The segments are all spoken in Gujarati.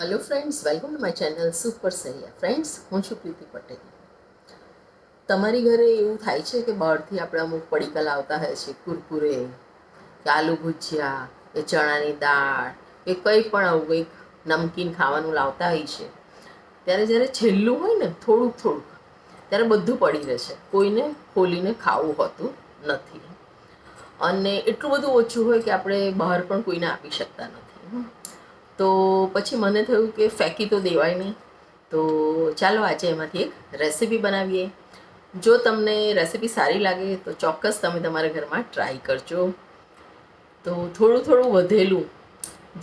Hello friends welcome to my channel super સૈયા friends હું છું પ્રીતિ પટેલ. તમારી ઘરે એવું થાય છે કે બહારથી આપણે અમુક પડીકા લાવતા હોય છે? કુરકુરે, કે આલુ ભુજિયા, કે ચણાની દાળ, કે કંઈ પણ આવું કંઈક નમકીન ખાવાનું લાવતા હોય છે. ત્યારે જ્યારે છેલ્લું હોય ને, થોડુંક થોડુંક, ત્યારે બધું પડી રહે છે. કોઈને ખોલીને ખાવું હોતું નથી. અને એટલું બધું ઓછું હોય કે આપણે બહાર પણ કોઈને આપી શકતા નથી. તો પછી મને થયું કે ફેંકી તો દેવાય નહીં. તો ચાલો આજે એમાંથી એક રેસીપી બનાવીએ. જો તમને રેસીપી સારી લાગે તો ચોક્કસ તમે તમારા ઘરમાં ટ્રાય કરજો. તો થોડું થોડું વધેલું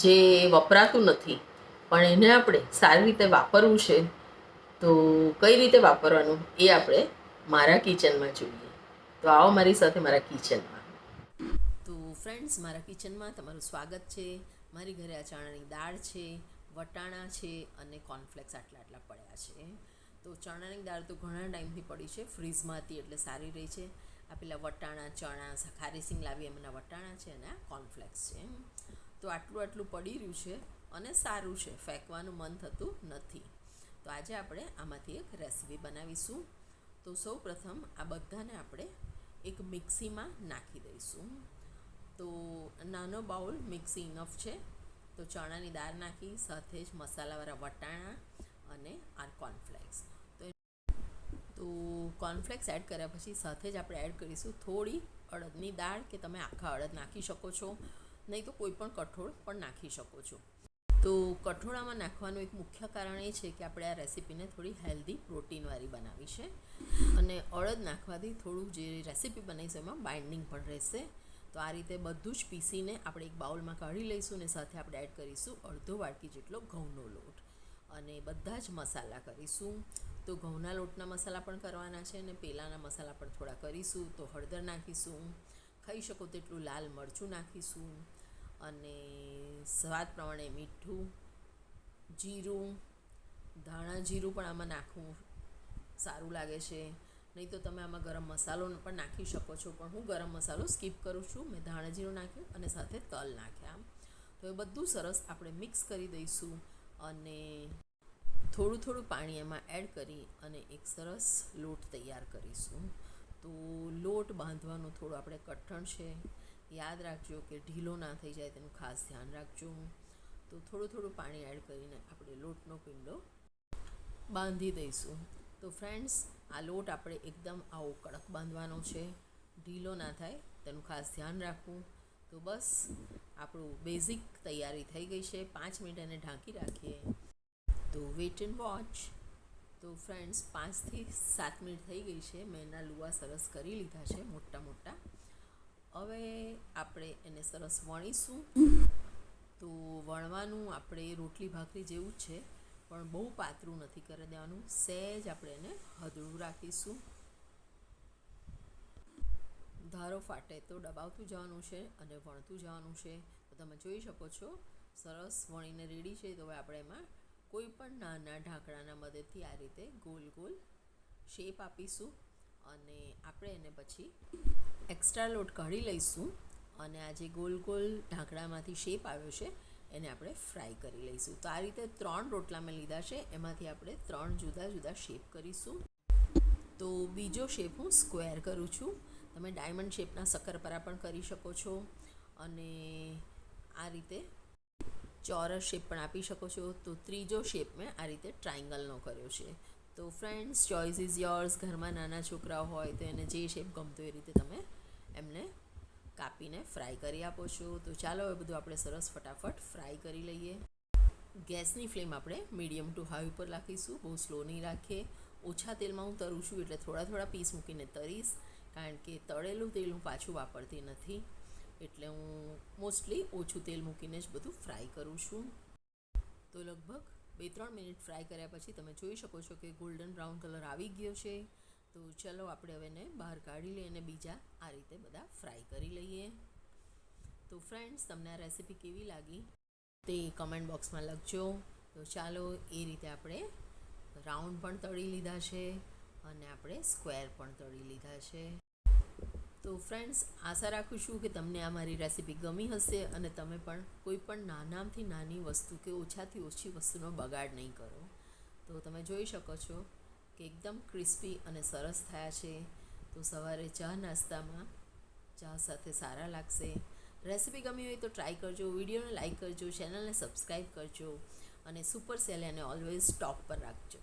જે વપરાતું નથી, પણ એને આપણે સારી રીતે વાપરવું છે, તો કઈ રીતે વાપરવાનું એ આપણે મારા કિચનમાં જોઈએ. તો આવો મારી સાથે મારા કિચનમાં. તો ફ્રેન્ડ્સ મારા કિચનમાં તમારું સ્વાગત છે. મારી ઘરે આ ચણાની દાળ છે, વટાણા છે અને કોર્નફ્લેક્સ આટલા આટલા પડ્યા છે. તો ચણાની દાળ તો ઘણા ટાઈમથી પડી છે, ફ્રીઝમાં હતી એટલે સારી રહી છે. આ પેલા વટાણા, ચણા ખારી સિંગ લાવી એમના વટાણા છે અને આ કોર્નફ્લેક્સ છે. તો આટલું આટલું પડી રહ્યું છે અને સારું છે, ફેંકવાનું મન થતું નથી. તો આજે આપણે આમાંથી એક રેસીપી બનાવીશું. તો સૌ પ્રથમ આ બધાને આપણે એક મિક્સીમાં નાખી દઈશું. તો નાનો બાઉલ મિક્સી ઇનફ છે. તો ચણાની દાળ નાખી, સાથે જ મસાલાવાળા વટાણા અને આ કોર્નફ્લેક્સ તો તો કોર્નફ્લેક્સ એડ કર્યા પછી સાથે જ આપણે એડ કરીશું થોડી અડદની દાળ કે તમે આખા અડદ નાખી શકો છો. નહીં તો કોઈ પણ કઠોળ પણ નાખી શકો છો. તો કઠોળામાં નાખવાનું એક મુખ્ય કારણ એ છે કે આપણે આ રેસીપીને થોડી હેલ્ધી પ્રોટીનવાળી બનાવી છે. અને અડદ નાખવાથી થોડું જે રેસીપી બનાવીશું એમાં બાઇન્ડિંગ પણ રહેશે. તો આ રીતે બધું જ પીસીને આપણે એક બાઉલમાં કાઢી લઈશું અને સાથે આપણે એડ કરીશું અડધો વાટકી જેટલો ઘઉંનો લોટ. અને બધા જ મસાલા કરીશું. તો ઘઉંના લોટના મસાલા પણ કરવાના છે અને પેલાના મસાલા પણ થોડા કરીશું. તો હળદર નાખીશું. ખાઈ શકો તેટલું લાલ મરચું નાખીશું. અને સ્વાદ પ્રમાણે મીઠું, જીરું, ધાણા જીરું પણ આમાં નાખવું સારું લાગે છે. નહીં તો તમે આમાં ગરમ મસાલો પણ નાખી શકો છો. પણ હું ગરમ મસાલો સ્કીપ કરું છું. મેં ધાણાજીરું નાખ્યું અને સાથે તલ નાખ્યા તો એ બધું સરસ આપણે મિક્સ કરી દઈશું અને થોડું થોડું પાણી એમાં એડ કરી અને એક સરસ લોટ તૈયાર કરીશું. તો લોટ બાંધવાનું થોડું આપણે કઠણ છે. યાદ રાખજો કે ઢીલો ના થઈ જાય તેનું ખાસ ધ્યાન રાખજો. તો થોડું થોડું પાણી એડ કરીને આપણે લોટનો પિંડો બાંધી દઈશું. તો ફ્રેન્ડ્સ આ લોટ આપણે એકદમ આવો કડક બાંધવાનો છે. ઢીલો ના થાય, તેનું ખાસ ધ્યાન રાખવું. તો બસ, આપણું બેઝિક તૈયારી થઈ ગઈ છે. પાંચ મિનિટ એને ઢાંકી રાખીએ. તો વેટ એન્ડ વોચ તો ફ્રેન્ડ્સ પાંચથી સાત મિનિટ થઈ ગઈ છે. મેં એના લુવા સરસ કરી લીધા છે, મોટા મોટા. હવે આપણે એને સરસ વણીશું. તો વણવાનું આપણે રોટલી ભાખરી જેવું જ છે. પણ બહુ પાતળું નથી કરી દેવાનું. સહેજ આપણે એને હદળું રાખીશું. ધારો ફાટે તો દબાવતું જવાનું છે અને વણતું જવાનું છે. તો તમે જોઈ શકો છો, સરસ વણીને રેડી છે. તો હવે આપણે એમાં કોઈ પણ નાના ઢાંકણાના મદદથી આ રીતે ગોલ ગોલ શેપ આપીશું અને આપણે એને પછી એક્સ્ટ્રા લોટ કાઢી લઈશું. અને આ જે ગોલ ગોલ ઢાંકણામાંથી શેપ આવ્યો છે એને આપણે ફ્રાય કરી લઈશું. તો આ રીતે ત્રણ રોટલા મેં લીધા છે. એમાંથી આપણે ત્રણ જુદા જુદા શેપ કરીશું. તો બીજો શેપ હું સ્ક્વેર કરું છું. તમે ડાયમંડ શેપના શક્કરપરા પણ કરી શકો છો. અને આ રીતે ચોરસ શેપ પણ આપી શકો છો. તો ત્રીજો શેપ મેં આ રીતે ટ્રાયંગલનો કર્યો છે. તો ફ્રેન્ડ્સ ચોઇસ ઇઝ યોર્સ. ઘરમાં નાના છોકરાઓ હોય તો એને જે શેપ ગમતો એ રીતે તમે એમને કાપીને ફ્રાય કરી આપો છો. તો ચાલો હવે બધું આપણે સરસ ફટાફટ ફ્રાય કરી લઈએ. ગેસની ફ્લેમ આપણે મીડિયમ ટુ હાઈ ઉપર રાખીશું. બહુ સ્લો નહીં રાખીએ. ઓછા તેલમાં હું તરું છું એટલે થોડા થોડા પીસ મૂકીને તરીશ. કારણ કે તળેલું તેલ હું પાછું વાપરતી નથી. એટલે હું મોસ્ટલી ઓછું તેલ મૂકીને જ બધું ફ્રાય કરું છું. તો લગભગ બે ત્રણ મિનિટ ફ્રાય કર્યા પછી તમે જોઈ શકો છો કે ગોલ્ડન બ્રાઉન કલર આવી ગયો છે. તો ચલો આપણે હવે એને બહાર કાઢી લઈએ અને બીજા આ રીતે બધા ફ્રાય કરી લઈએ. તો ફ્રેન્ડ્સ તમને આ રેસીપી કેવી લાગી તે કમેન્ટ બોક્સમાં લખજો. તો ચાલો એ રીતે આપણે રાઉન્ડ પણ તળી લીધા છે અને આપણે સ્ક્વેર પણ તળી લીધા છે. તો ફ્રેન્ડ્સ આશા રાખું છું કે તમને આ મારી રેસીપી ગમી હશે અને તમે પણ કોઈ પણ નાનામથી નાની વસ્તુ કે ઓછાથી ઓછી વસ્તુનો બગાડ નહીં કરો. તો તમે જોઈ શકો છો કે એકદમ ક્રિસ્પી અને સરસ થયા છે. તો સવારે ચા નાસ્તામાં ચા સાથે સારા લાગશે. રેસીપી ગમી હોય તો ટ્રાય કરજો. વિડીયોને લાઇક કરજો. ચેનલને સબસ્ક્રાઈબ કરજો. અને સુપર સેલ એને ઓલવેઝ ટોપ પર રાખજો.